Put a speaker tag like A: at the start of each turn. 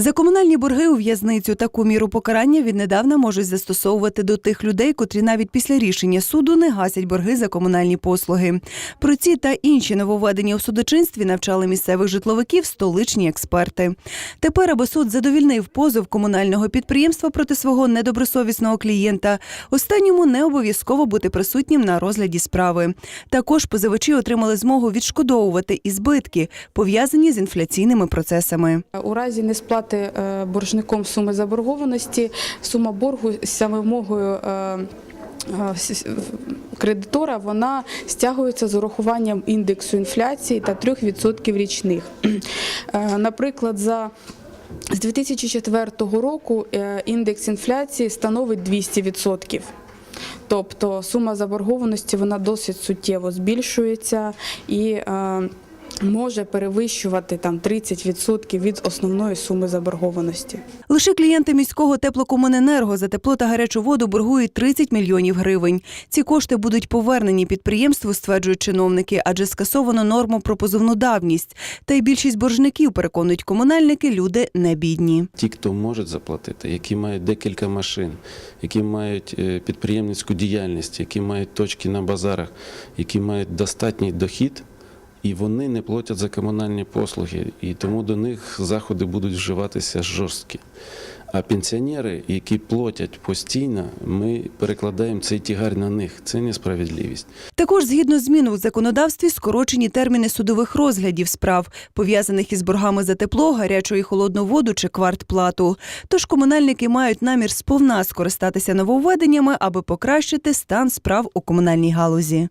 A: За комунальні борги у в'язницю таку міру покарання віднедавна можуть застосовувати до тих людей, котрі навіть після рішення суду не гасять борги за комунальні послуги. Про ці та інші нововведення у судочинстві навчали місцевих житловиків столичні експерти. Тепер, аби суд задовільнив позов комунального підприємства проти свого недобросовісного клієнта, останньому не обов'язково бути присутнім на розгляді справи. Також позивачі отримали змогу відшкодовувати і збитки, пов'язані з інфляційними процесами.
B: У разі несплати е, боржником суми заборгованості, сума боргу за вимогою е, е, кредитора вона стягується з урахуванням індексу інфляції та 3% річних. Наприклад, за з 2004 року індекс інфляції становить 200%. Тобто сума заборгованості вона досить суттєво збільшується і може перевищувати там 30% від основної суми заборгованості.
A: Лише клієнти міського теплокомуненерго за тепло та гарячу воду боргують 30 мільйонів гривень. Ці кошти будуть повернені підприємству, стверджують чиновники, адже скасовано норму про позовну давність. Та й більшість боржників, переконують комунальники, люди не бідні.
C: Ті, хто можуть заплатити, які мають декілька машин, які мають е, підприємницьку діяльність, які мають точки на базарах, які мають достатній дохід, і вони не платять за комунальні послуги, і тому до них заходи будуть вживатися жорсткі. А пенсіонери, які платять постійно, ми перекладаємо цей тягар на них. Це несправедливість.
A: Також згідно змін у законодавстві скорочені терміни судових розглядів справ, пов'язаних із боргами за тепло, гарячу і холодну воду чи квартплату. Тож комунальники мають намір сповна скористатися нововведеннями, аби покращити стан справ у комунальній галузі.